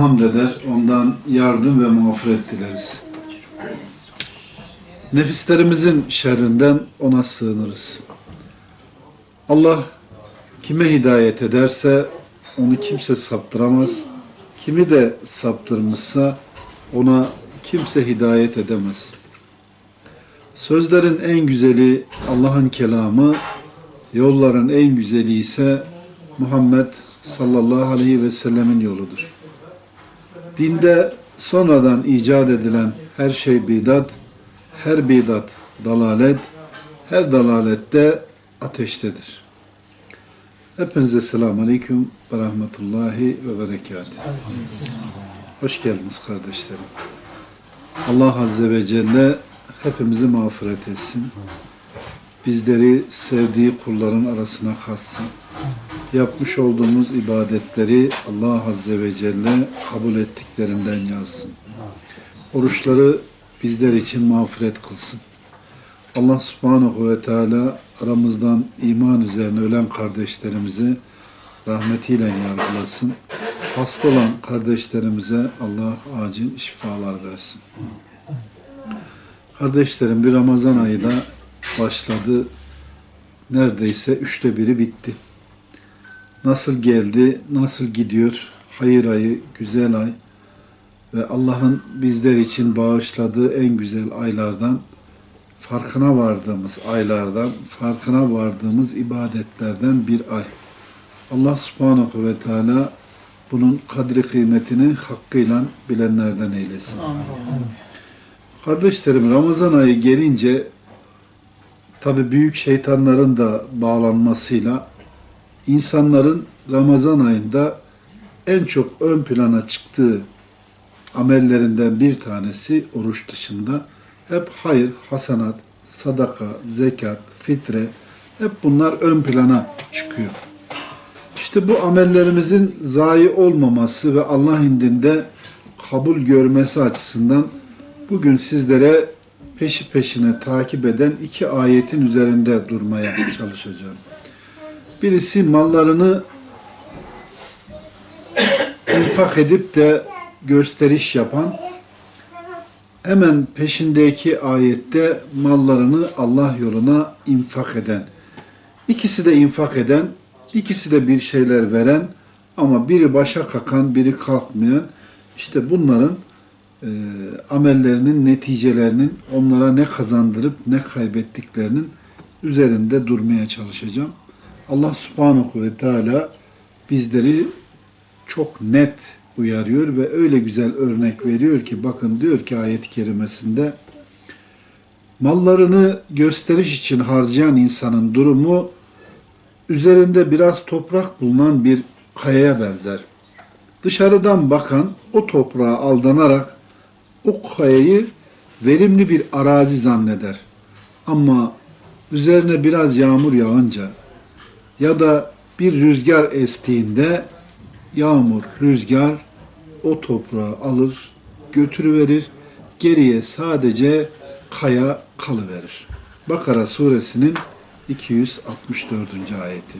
hamd ondan yardım ve mağfiret dileriz. Nefislerimizin şerrinden ona sığınırız. Allah kime hidayet ederse onu kimse saptıramaz. Kimi de saptırmışsa ona kimse hidayet edemez. Sözlerin en güzeli Allah'ın kelamı, yolların en güzeli ise Muhammed sallallahu aleyhi ve sellemin yoludur. Dinde sonradan icat edilen her şey bidat, her bidat dalalet, her dalalette ateştedir. Hepinize selamun aleyküm ve rahmetullahi ve berekatuhu. Hoş geldiniz kardeşlerim. Allah Azze ve Celle hepimizi mağfiret etsin. Bizleri sevdiği kulların arasına katsın. Yapmış olduğumuz ibadetleri Allah Azze ve Celle kabul ettiklerinden yazsın. Oruçları bizler için mağfiret kılsın. Allah Subhanahu ve Teala aramızdan iman üzerine ölen kardeşlerimizi rahmetiyle yargılasın. Hasta olan kardeşlerimize Allah acil şifalar versin. Kardeşlerim bir Ramazan ayı da başladı. Neredeyse üçte biri bitti. Nasıl geldi, nasıl gidiyor? Hayır ayı, güzel ay ve Allah'ın bizler için bağışladığı en güzel aylardan farkına vardığımız aylardan, farkına vardığımız ibadetlerden bir ay. Allah subhanahu ve teala bunun kadri kıymetini hakkıyla bilenlerden eylesin. Kardeşlerim Ramazan ayı gelince tabi büyük şeytanların da bağlanmasıyla insanların Ramazan ayında en çok ön plana çıktığı amellerinden bir tanesi oruç dışında hep hayır, hasanat, sadaka, zekat, fitre hep bunlar ön plana çıkıyor. İşte bu amellerimizin zayi olmaması ve Allah indinde kabul görmesi açısından bugün sizlere peşi peşine takip eden iki ayetin üzerinde durmaya çalışacağım. Birisi mallarını infak edip de gösteriş yapan, hemen peşindeki ayette mallarını Allah yoluna infak eden. İkisi de infak eden, ikisi de bir şeyler veren ama biri başa kakan, biri kalkmayan. İşte bunların e, amellerinin neticelerinin onlara ne kazandırıp ne kaybettiklerinin üzerinde durmaya çalışacağım. Allah subhanahu ve teala bizleri çok net uyarıyor ve öyle güzel örnek veriyor ki bakın diyor ki ayet-i kerimesinde mallarını gösteriş için harcayan insanın durumu üzerinde biraz toprak bulunan bir kayaya benzer. Dışarıdan bakan o toprağa aldanarak o kayayı verimli bir arazi zanneder. Ama üzerine biraz yağmur yağınca ya da bir rüzgar estiğinde yağmur, rüzgar o toprağı alır, götürüverir. Geriye sadece kaya kalıverir. Bakara suresinin 264. ayeti.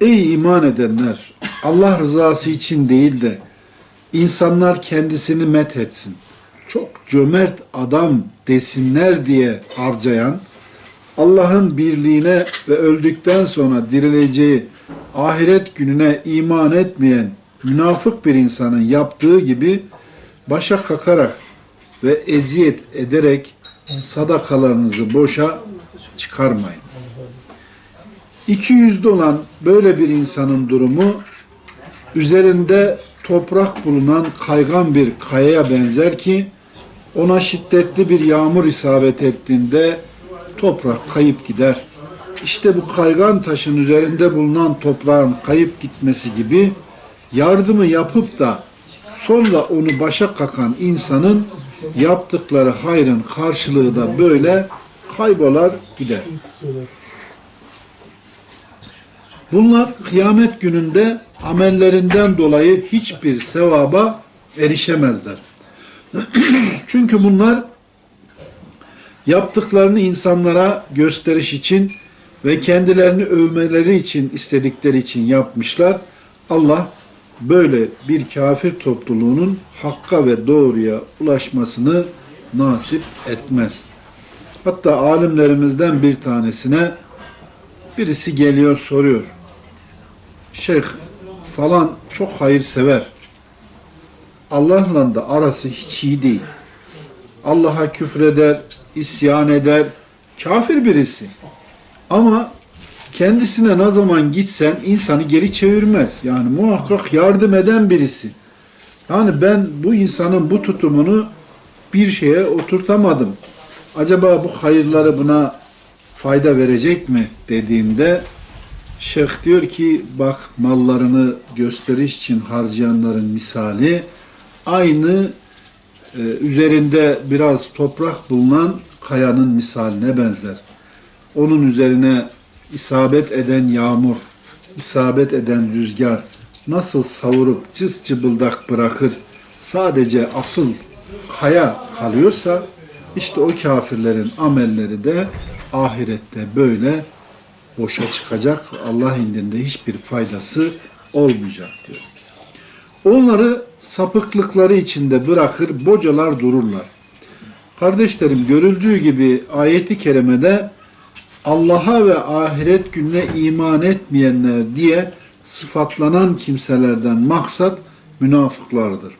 Ey iman edenler! Allah rızası için değil de insanlar kendisini methetsin. Çok cömert adam desinler diye harcayan, Allah'ın birliğine ve öldükten sonra dirileceği ahiret gününe iman etmeyen münafık bir insanın yaptığı gibi başa kakarak ve eziyet ederek sadakalarınızı boşa çıkarmayın. İki yüzlü olan böyle bir insanın durumu üzerinde toprak bulunan kaygan bir kayaya benzer ki ona şiddetli bir yağmur isabet ettiğinde toprak kayıp gider. İşte bu kaygan taşın üzerinde bulunan toprağın kayıp gitmesi gibi yardımı yapıp da sonra onu başa kakan insanın yaptıkları hayrın karşılığı da böyle kaybolar gider. Bunlar kıyamet gününde amellerinden dolayı hiçbir sevaba erişemezler. Çünkü bunlar yaptıklarını insanlara gösteriş için ve kendilerini övmeleri için istedikleri için yapmışlar. Allah böyle bir kafir topluluğunun hakka ve doğruya ulaşmasını nasip etmez. Hatta alimlerimizden bir tanesine birisi geliyor soruyor. Şeyh falan çok hayırsever. Allah'la da arası hiç iyi değil. Allah'a küfreder, isyan eder, kafir birisi. Ama kendisine ne zaman gitsen insanı geri çevirmez. Yani muhakkak yardım eden birisi. Yani ben bu insanın bu tutumunu bir şeye oturtamadım. Acaba bu hayırları buna fayda verecek mi dediğimde Şeyh diyor ki bak mallarını gösteriş için harcayanların misali aynı e, üzerinde biraz toprak bulunan kayanın misaline benzer. Onun üzerine isabet eden yağmur, isabet eden rüzgar nasıl savurup cız cıbıldak bırakır sadece asıl kaya kalıyorsa işte o kafirlerin amelleri de ahirette böyle boşa çıkacak. Allah indinde hiçbir faydası olmayacak diyor. Onları sapıklıkları içinde bırakır, bocalar dururlar. Kardeşlerim görüldüğü gibi ayeti kerimede Allah'a ve ahiret gününe iman etmeyenler diye sıfatlanan kimselerden maksat münafıklardır.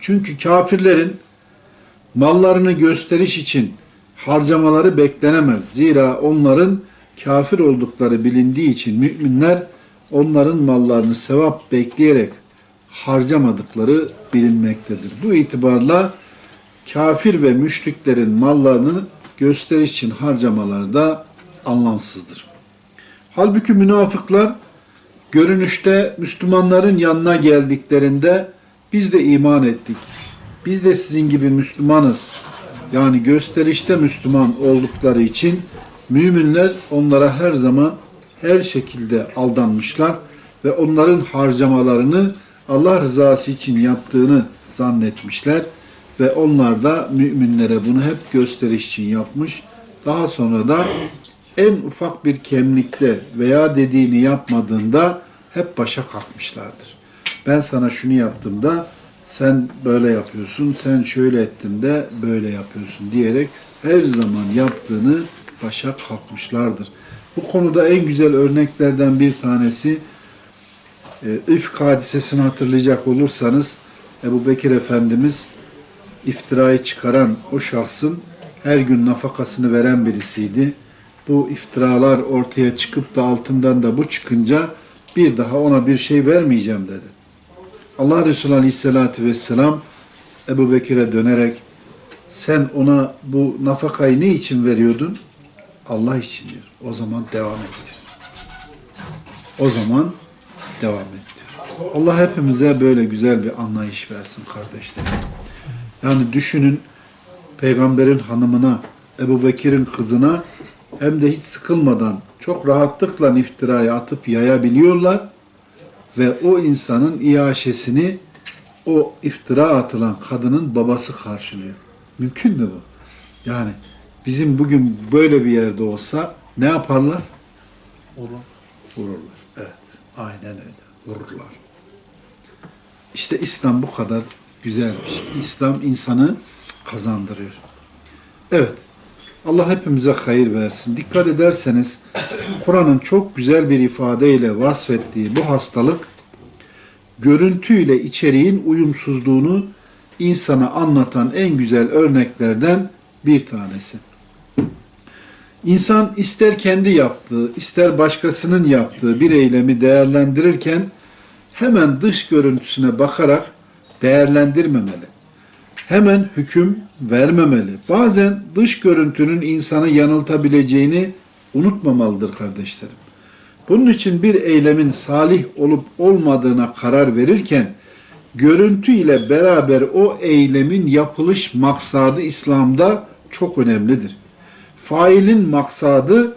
Çünkü kafirlerin mallarını gösteriş için harcamaları beklenemez. Zira onların kafir oldukları bilindiği için müminler onların mallarını sevap bekleyerek harcamadıkları bilinmektedir. Bu itibarla kafir ve müşriklerin mallarını gösteriş için harcamaları da anlamsızdır. Halbuki münafıklar görünüşte Müslümanların yanına geldiklerinde biz de iman ettik. Biz de sizin gibi Müslümanız. Yani gösterişte Müslüman oldukları için müminler onlara her zaman her şekilde aldanmışlar ve onların harcamalarını Allah rızası için yaptığını zannetmişler ve onlar da müminlere bunu hep gösteriş için yapmış. Daha sonra da en ufak bir kemlikte veya dediğini yapmadığında hep başa kalkmışlardır. Ben sana şunu yaptım da sen böyle yapıyorsun, sen şöyle ettin de böyle yapıyorsun diyerek her zaman yaptığını başa kalkmışlardır. Bu konuda en güzel örneklerden bir tanesi e, İfk hadisesini hatırlayacak olursanız Ebu Bekir Efendimiz iftirayı çıkaran o şahsın her gün nafakasını veren birisiydi. Bu iftiralar ortaya çıkıp da altından da bu çıkınca bir daha ona bir şey vermeyeceğim dedi. Allah Resulü Aleyhisselatü Vesselam Ebu Bekir'e dönerek sen ona bu nafakayı ne için veriyordun? Allah için diyor. O zaman devam et diyor. O zaman devam et diyor. Allah hepimize böyle güzel bir anlayış versin kardeşlerim. Yani düşünün peygamberin hanımına, Ebu Bekir'in kızına hem de hiç sıkılmadan çok rahatlıkla iftirayı atıp yayabiliyorlar ve o insanın iaşesini o iftira atılan kadının babası karşılıyor. Mümkün mü bu? Yani bizim bugün böyle bir yerde olsa ne yaparlar? Olur. Vururlar. Evet. Aynen öyle. Vururlar. İşte İslam bu kadar güzel bir şey. İslam insanı kazandırıyor. Evet. Allah hepimize hayır versin. Dikkat ederseniz Kur'an'ın çok güzel bir ifadeyle vasfettiği bu hastalık görüntüyle içeriğin uyumsuzluğunu insana anlatan en güzel örneklerden bir tanesi. İnsan ister kendi yaptığı, ister başkasının yaptığı bir eylemi değerlendirirken hemen dış görüntüsüne bakarak değerlendirmemeli. Hemen hüküm vermemeli. Bazen dış görüntünün insanı yanıltabileceğini unutmamalıdır kardeşlerim. Bunun için bir eylemin salih olup olmadığına karar verirken görüntü ile beraber o eylemin yapılış maksadı İslam'da çok önemlidir. Failin maksadı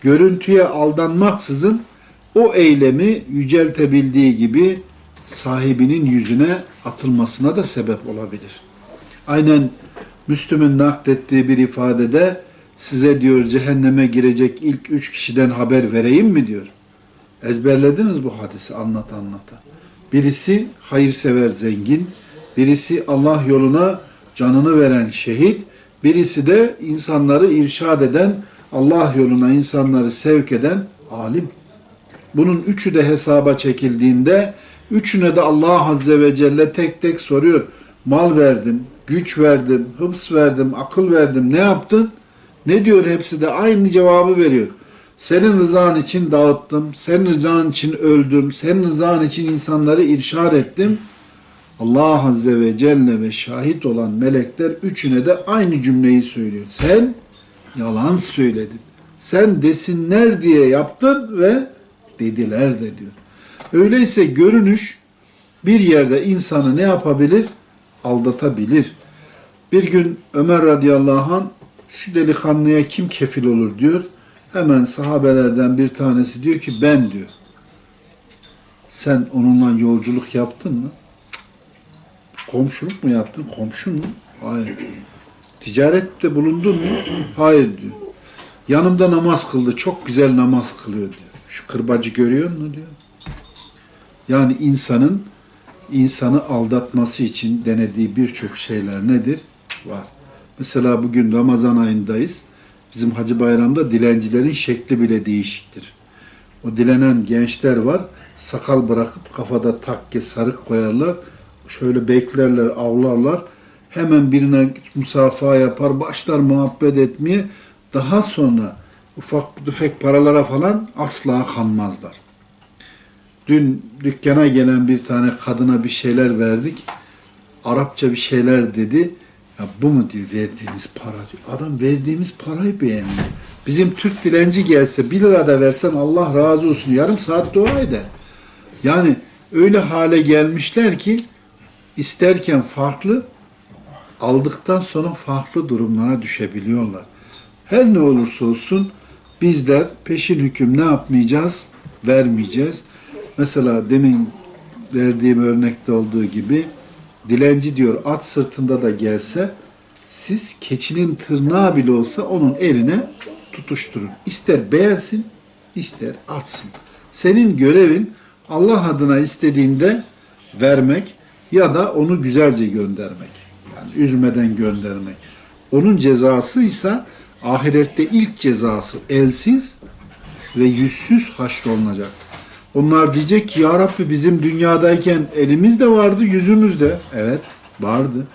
görüntüye aldanmaksızın o eylemi yüceltebildiği gibi sahibinin yüzüne atılmasına da sebep olabilir. Aynen Müslüm'ün naklettiği bir ifadede size diyor cehenneme girecek ilk üç kişiden haber vereyim mi diyor. Ezberlediniz bu hadisi anlat anlata. Birisi hayırsever zengin, birisi Allah yoluna canını veren şehit, birisi de insanları irşad eden, Allah yoluna insanları sevk eden alim. Bunun üçü de hesaba çekildiğinde üçüne de Allah Azze ve Celle tek tek soruyor. Mal verdim, güç verdim, hıfz verdim, akıl verdim. Ne yaptın? Ne diyor hepsi de aynı cevabı veriyor. Senin rızan için dağıttım, senin rızan için öldüm, senin rızan için insanları irşad ettim. Allah Azze ve Celle ve şahit olan melekler üçüne de aynı cümleyi söylüyor. Sen yalan söyledin. Sen desinler diye yaptın ve dediler de diyor. Öyleyse görünüş bir yerde insanı ne yapabilir? Aldatabilir. Bir gün Ömer radıyallahu anh şu delikanlıya kim kefil olur diyor. Hemen sahabelerden bir tanesi diyor ki ben diyor. Sen onunla yolculuk yaptın mı? Komşuluk mu yaptın? Komşun mu? Hayır. Ticarette bulundun mu? Hayır diyor. Yanımda namaz kıldı. Çok güzel namaz kılıyor diyor. Şu kırbacı görüyor musun diyor. Yani insanın insanı aldatması için denediği birçok şeyler nedir? Var. Mesela bugün Ramazan ayındayız. Bizim Hacı Bayram'da dilencilerin şekli bile değişiktir. O dilenen gençler var. Sakal bırakıp kafada takke sarık koyarlar. Şöyle beklerler, avlarlar. Hemen birine musafaha yapar, başlar muhabbet etmeye. Daha sonra ufak tüfek paralara falan asla kanmazlar. Dün dükkana gelen bir tane kadına bir şeyler verdik. Arapça bir şeyler dedi. Ya bu mu diyor verdiğiniz para diyor. Adam verdiğimiz parayı beğenmiyor. Bizim Türk dilenci gelse bir lira da versen Allah razı olsun. Yarım saat dua eder. Yani öyle hale gelmişler ki isterken farklı, aldıktan sonra farklı durumlara düşebiliyorlar. Her ne olursa olsun bizler peşin hüküm ne yapmayacağız? Vermeyeceğiz. Mesela demin verdiğim örnekte olduğu gibi dilenci diyor at sırtında da gelse siz keçinin tırnağı bile olsa onun eline tutuşturun. İster beğensin, ister atsın. Senin görevin Allah adına istediğinde vermek ya da onu güzelce göndermek. Yani üzmeden göndermek. Onun cezası ise ahirette ilk cezası elsiz ve yüzsüz haşrolunacak. Onlar diyecek ki ya Rabbi bizim dünyadayken elimiz de vardı, yüzümüz de. Evet vardı.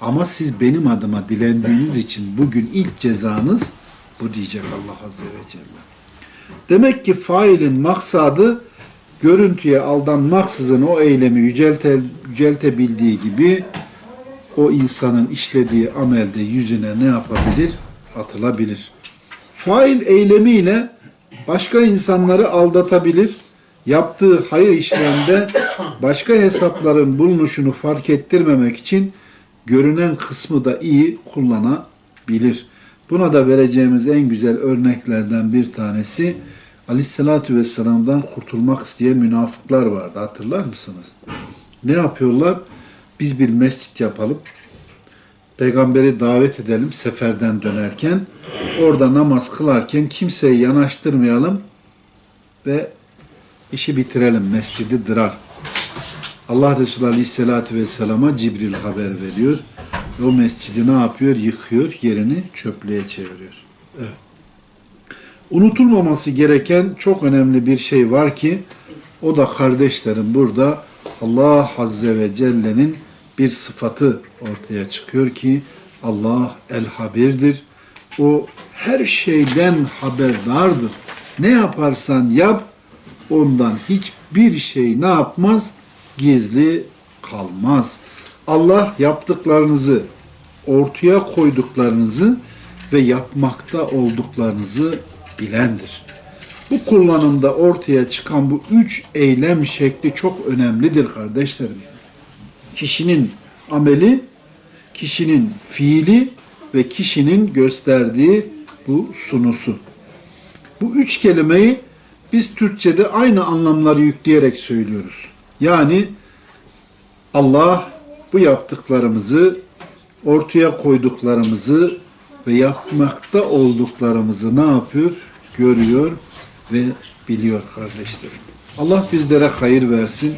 Ama siz benim adıma dilendiğiniz için bugün ilk cezanız bu diyecek Allah Azze ve Celle. Demek ki failin maksadı görüntüye aldanmaksızın o eylemi yücelte, yüceltebildiği gibi o insanın işlediği amelde yüzüne ne yapabilir? Atılabilir. Fail eylemiyle başka insanları aldatabilir. Yaptığı hayır işlemde başka hesapların bulunuşunu fark ettirmemek için görünen kısmı da iyi kullanabilir. Buna da vereceğimiz en güzel örneklerden bir tanesi Aleyhisselatü Vesselam'dan kurtulmak isteyen münafıklar vardı. Hatırlar mısınız? Ne yapıyorlar? Biz bir mescit yapalım. Peygamberi davet edelim seferden dönerken. Orada namaz kılarken kimseyi yanaştırmayalım ve işi bitirelim. Mescidi dırar. Allah Resulü Aleyhisselatü Vesselam'a Cibril haber veriyor. O mescidi ne yapıyor? Yıkıyor, yerini çöplüğe çeviriyor. Evet. Unutulmaması gereken çok önemli bir şey var ki o da kardeşlerim burada Allah Azze ve Celle'nin bir sıfatı ortaya çıkıyor ki Allah el habirdir. O her şeyden haberdardır. Ne yaparsan yap ondan hiçbir şey ne yapmaz? Gizli kalmaz. Allah yaptıklarınızı, ortaya koyduklarınızı ve yapmakta olduklarınızı bilendir. Bu kullanımda ortaya çıkan bu üç eylem şekli çok önemlidir kardeşlerim. Kişinin ameli, kişinin fiili ve kişinin gösterdiği bu sunusu. Bu üç kelimeyi biz Türkçe'de aynı anlamları yükleyerek söylüyoruz. Yani Allah bu yaptıklarımızı, ortaya koyduklarımızı ve yapmakta olduklarımızı ne yapıyor? Görüyor ve biliyor kardeşlerim. Allah bizlere hayır versin.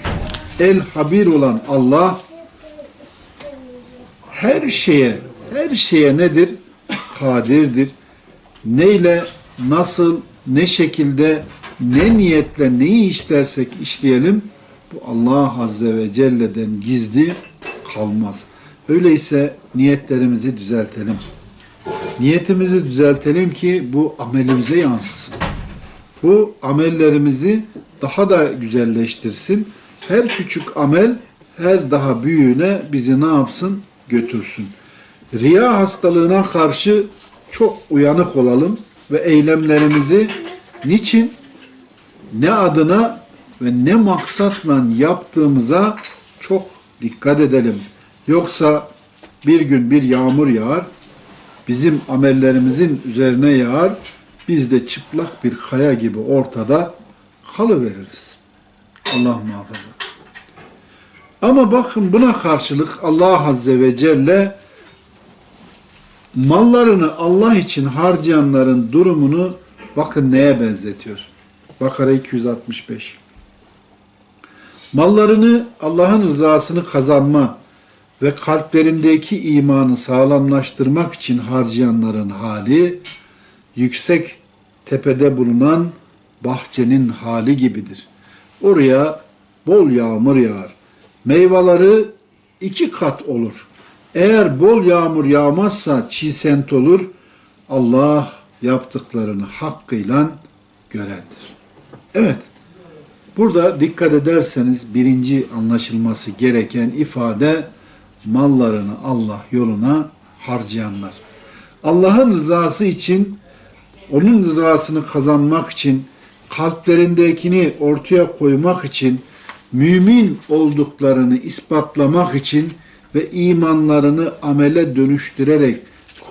El Habir olan Allah her şeye, her şeye nedir? Kadirdir. Neyle, nasıl, ne şekilde, ne niyetle neyi işlersek işleyelim bu Allah Azze ve Celle'den gizli kalmaz. Öyleyse niyetlerimizi düzeltelim. Niyetimizi düzeltelim ki bu amelimize yansısın. Bu amellerimizi daha da güzelleştirsin. Her küçük amel her daha büyüğüne bizi ne yapsın? Götürsün. Riya hastalığına karşı çok uyanık olalım ve eylemlerimizi niçin, ne adına ve ne maksatla yaptığımıza çok dikkat edelim. Yoksa bir gün bir yağmur yağar, bizim amellerimizin üzerine yağar, biz de çıplak bir kaya gibi ortada kalıveririz. Allah muhafaza. Ama bakın buna karşılık Allah Azze ve Celle mallarını Allah için harcayanların durumunu bakın neye benzetiyor. Bakara 265. Mallarını Allah'ın rızasını kazanma ve kalplerindeki imanı sağlamlaştırmak için harcayanların hali yüksek tepede bulunan bahçenin hali gibidir. Oraya bol yağmur yağar. Meyveleri iki kat olur. Eğer bol yağmur yağmazsa çiğ sent olur. Allah yaptıklarını hakkıyla görendir. Evet. Burada dikkat ederseniz birinci anlaşılması gereken ifade mallarını Allah yoluna harcayanlar. Allah'ın rızası için, onun rızasını kazanmak için, kalplerindekini ortaya koymak için, mümin olduklarını ispatlamak için ve imanlarını amele dönüştürerek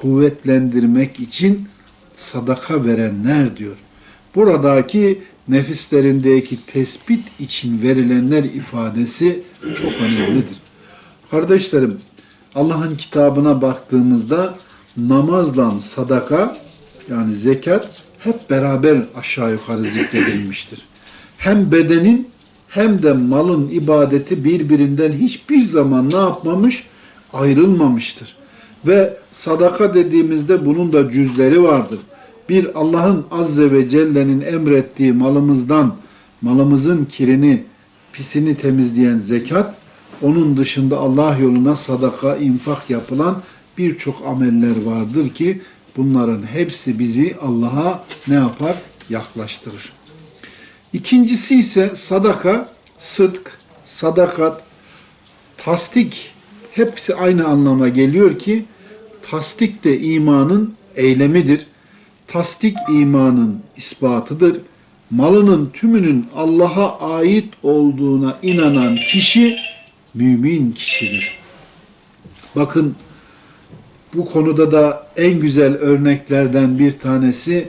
kuvvetlendirmek için sadaka verenler diyor. Buradaki nefislerindeki tespit için verilenler ifadesi çok önemlidir. Kardeşlerim, Allah'ın kitabına baktığımızda namazla sadaka yani zekat hep beraber aşağı yukarı zikredilmiştir. Hem bedenin hem de malın ibadeti birbirinden hiçbir zaman ne yapmamış? Ayrılmamıştır. Ve sadaka dediğimizde bunun da cüzleri vardır. Bir Allah'ın Azze ve Celle'nin emrettiği malımızdan, malımızın kirini, pisini temizleyen zekat, onun dışında Allah yoluna sadaka, infak yapılan birçok ameller vardır ki bunların hepsi bizi Allah'a ne yapar? Yaklaştırır. İkincisi ise sadaka, sıdk, sadakat, tasdik hepsi aynı anlama geliyor ki tasdik de imanın eylemidir. Tasdik imanın ispatıdır. Malının tümünün Allah'a ait olduğuna inanan kişi mümin kişidir. Bakın bu konuda da en güzel örneklerden bir tanesi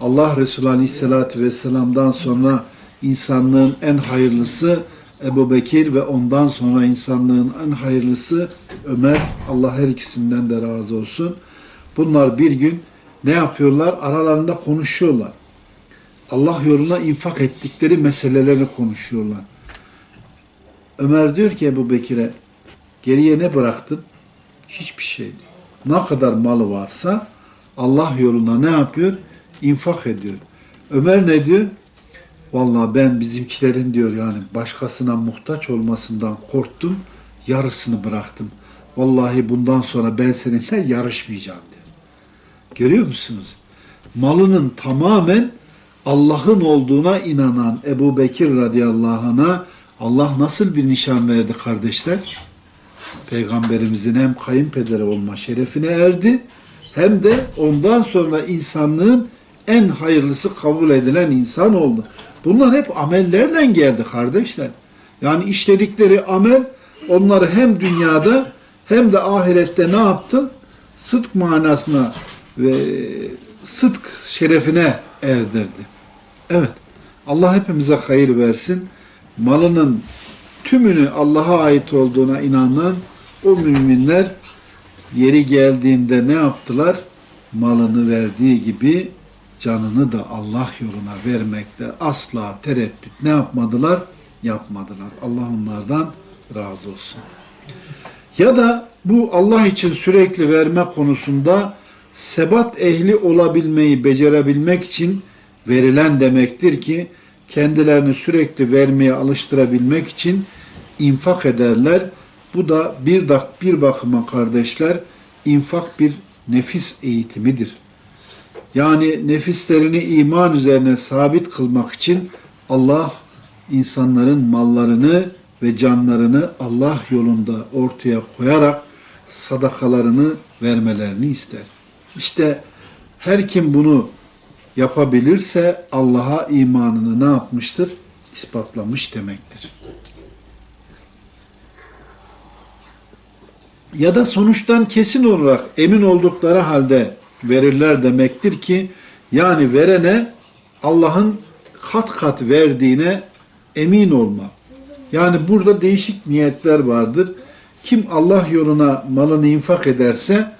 Allah Resulü Aleyhisselatü Vesselam'dan sonra insanlığın en hayırlısı Ebu Bekir ve ondan sonra insanlığın en hayırlısı Ömer. Allah her ikisinden de razı olsun. Bunlar bir gün ne yapıyorlar? Aralarında konuşuyorlar. Allah yoluna infak ettikleri meseleleri konuşuyorlar. Ömer diyor ki Ebu Bekir'e geriye ne bıraktın? Hiçbir şey diyor. Ne kadar malı varsa Allah yoluna ne yapıyor? İnfak ediyor. Ömer ne diyor? Vallahi ben bizimkilerin diyor yani başkasına muhtaç olmasından korktum. Yarısını bıraktım. Vallahi bundan sonra ben seninle yarışmayacağım. Görüyor musunuz? Malının tamamen Allah'ın olduğuna inanan Ebu Bekir radıyallahu anh'a Allah nasıl bir nişan verdi kardeşler? Peygamberimizin hem kayınpederi olma şerefine erdi hem de ondan sonra insanlığın en hayırlısı kabul edilen insan oldu. Bunlar hep amellerle geldi kardeşler. Yani işledikleri amel onları hem dünyada hem de ahirette ne yaptı? Sıdk manasına ve sıdk şerefine erdirdi. Evet. Allah hepimize hayır versin. Malının tümünü Allah'a ait olduğuna inanan o müminler yeri geldiğinde ne yaptılar? Malını verdiği gibi canını da Allah yoluna vermekte asla tereddüt ne yapmadılar? yapmadılar. Allah onlardan razı olsun. Ya da bu Allah için sürekli verme konusunda sebat ehli olabilmeyi becerebilmek için verilen demektir ki kendilerini sürekli vermeye alıştırabilmek için infak ederler. Bu da bir dak bir bakıma kardeşler infak bir nefis eğitimidir. Yani nefislerini iman üzerine sabit kılmak için Allah insanların mallarını ve canlarını Allah yolunda ortaya koyarak sadakalarını vermelerini ister. İşte her kim bunu yapabilirse Allah'a imanını ne yapmıştır? İspatlamış demektir. Ya da sonuçtan kesin olarak emin oldukları halde verirler demektir ki yani verene Allah'ın kat kat verdiğine emin olma. Yani burada değişik niyetler vardır. Kim Allah yoluna malını infak ederse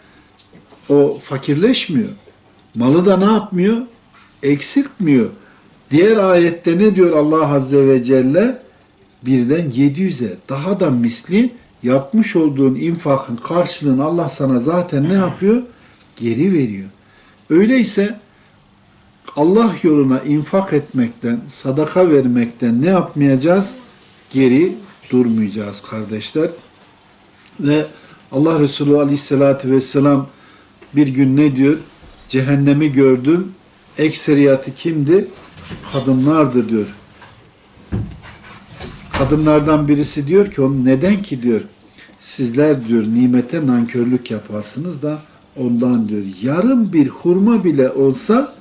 o fakirleşmiyor. Malı da ne yapmıyor? Eksiltmiyor. Diğer ayette ne diyor Allah Azze ve Celle? Birden 700'e daha da misli yapmış olduğun infakın karşılığını Allah sana zaten ne yapıyor? Geri veriyor. Öyleyse Allah yoluna infak etmekten, sadaka vermekten ne yapmayacağız? Geri durmayacağız kardeşler. Ve Allah Resulü Aleyhisselatü Vesselam bir gün ne diyor? Cehennemi gördüm. Ekseriyatı kimdi? Kadınlardı diyor. Kadınlardan birisi diyor ki onun neden ki diyor sizler diyor nimete nankörlük yaparsınız da ondan diyor yarım bir hurma bile olsa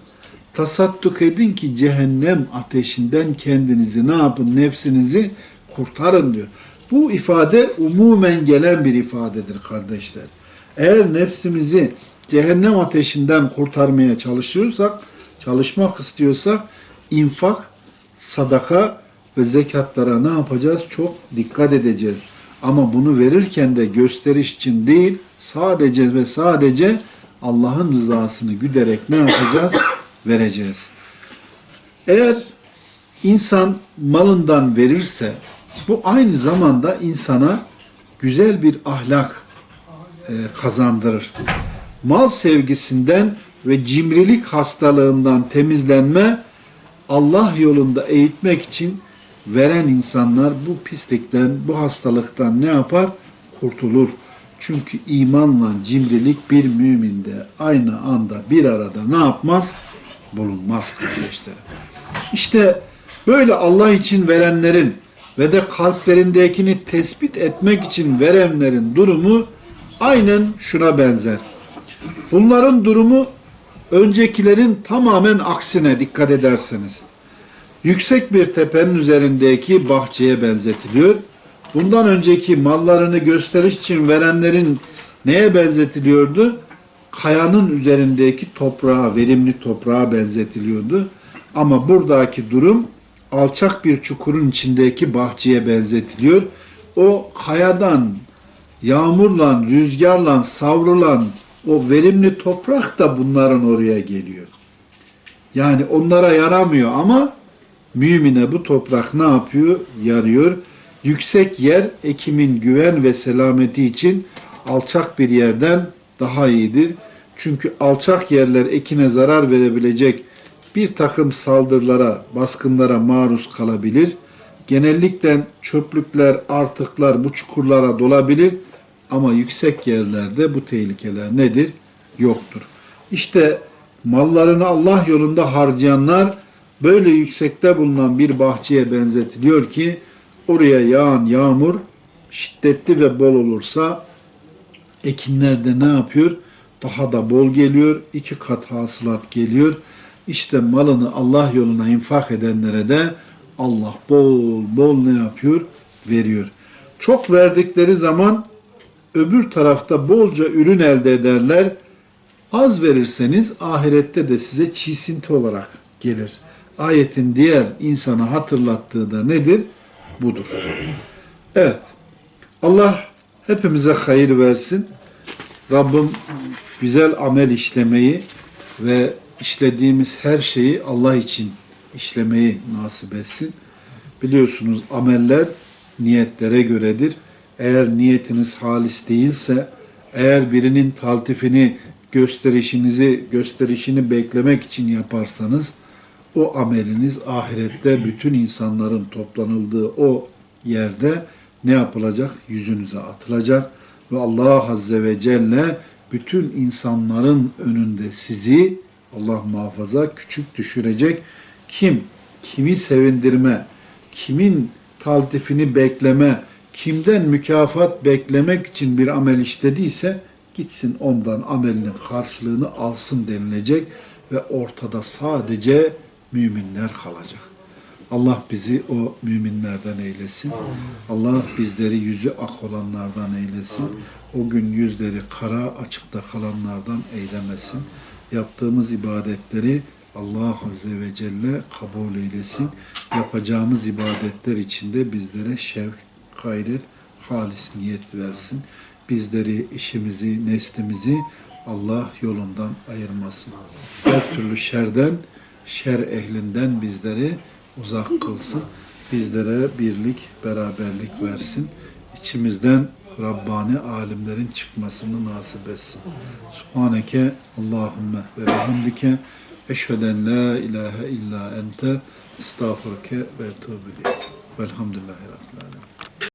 tasadduk edin ki cehennem ateşinden kendinizi ne yapın nefsinizi kurtarın diyor. Bu ifade umumen gelen bir ifadedir kardeşler. Eğer nefsimizi cehennem ateşinden kurtarmaya çalışıyorsak, çalışmak istiyorsak infak, sadaka ve zekatlara ne yapacağız? Çok dikkat edeceğiz. Ama bunu verirken de gösteriş için değil, sadece ve sadece Allah'ın rızasını güderek ne yapacağız? Vereceğiz. Eğer insan malından verirse bu aynı zamanda insana güzel bir ahlak e, kazandırır. Mal sevgisinden ve cimrilik hastalığından temizlenme Allah yolunda eğitmek için veren insanlar bu pislikten, bu hastalıktan ne yapar? Kurtulur. Çünkü imanla cimrilik bir müminde aynı anda bir arada ne yapmaz? Bulunmaz kardeşlerim. İşte böyle Allah için verenlerin ve de kalplerindekini tespit etmek için verenlerin durumu aynen şuna benzer. Bunların durumu öncekilerin tamamen aksine dikkat ederseniz. Yüksek bir tepenin üzerindeki bahçeye benzetiliyor. Bundan önceki mallarını gösteriş için verenlerin neye benzetiliyordu? Kayanın üzerindeki toprağa, verimli toprağa benzetiliyordu. Ama buradaki durum alçak bir çukurun içindeki bahçeye benzetiliyor. O kayadan, yağmurla, rüzgarla savrulan o verimli toprak da bunların oraya geliyor. Yani onlara yaramıyor ama mümine bu toprak ne yapıyor? Yarıyor. Yüksek yer ekimin güven ve selameti için alçak bir yerden daha iyidir. Çünkü alçak yerler ekine zarar verebilecek bir takım saldırılara, baskınlara maruz kalabilir. Genellikle çöplükler, artıklar bu çukurlara dolabilir ama yüksek yerlerde bu tehlikeler nedir? Yoktur. İşte mallarını Allah yolunda harcayanlar böyle yüksekte bulunan bir bahçeye benzetiliyor ki oraya yağan yağmur şiddetli ve bol olursa ekinlerde ne yapıyor? Daha da bol geliyor. iki kat hasılat geliyor. İşte malını Allah yoluna infak edenlere de Allah bol bol ne yapıyor? Veriyor. Çok verdikleri zaman öbür tarafta bolca ürün elde ederler. Az verirseniz ahirette de size çiğsinti olarak gelir. Ayetin diğer insana hatırlattığı da nedir? Budur. Evet. Allah hepimize hayır versin. Rabbim güzel amel işlemeyi ve işlediğimiz her şeyi Allah için işlemeyi nasip etsin. Biliyorsunuz ameller niyetlere göredir. Eğer niyetiniz halis değilse, eğer birinin taltifini, gösterişinizi, gösterişini beklemek için yaparsanız, o ameliniz ahirette bütün insanların toplanıldığı o yerde ne yapılacak? Yüzünüze atılacak ve Allah Azze ve Celle bütün insanların önünde sizi Allah muhafaza küçük düşürecek. Kim kimi sevindirme, kimin taltifini bekleme, kimden mükafat beklemek için bir amel işlediyse gitsin ondan amelinin karşılığını alsın denilecek ve ortada sadece müminler kalacak. Allah bizi o müminlerden eylesin. Allah bizleri yüzü ak olanlardan eylesin. O gün yüzleri kara açıkta kalanlardan eylemesin. Yaptığımız ibadetleri Allah Azze ve Celle kabul eylesin. Yapacağımız ibadetler içinde bizlere şevk, gayret, halis niyet versin. Bizleri, işimizi, neslimizi Allah yolundan ayırmasın. Her türlü şerden, şer ehlinden bizleri uzak kılsın. Bizlere birlik, beraberlik versin. İçimizden Rabbani alimlerin çıkmasını nasip etsin. Subhaneke Allahümme ve bihamdike eşheden la ilahe illa ente estağfurke ve etubu ileyk. Velhamdülillahi Rabbil alemin.